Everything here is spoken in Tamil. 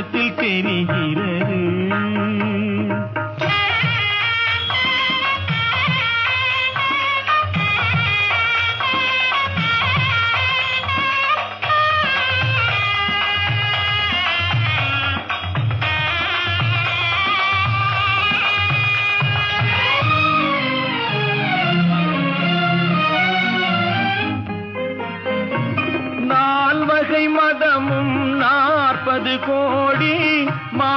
உள்ளத்தில் தெரிகிறது. மதமும் நான் நாற்பது கோடி மா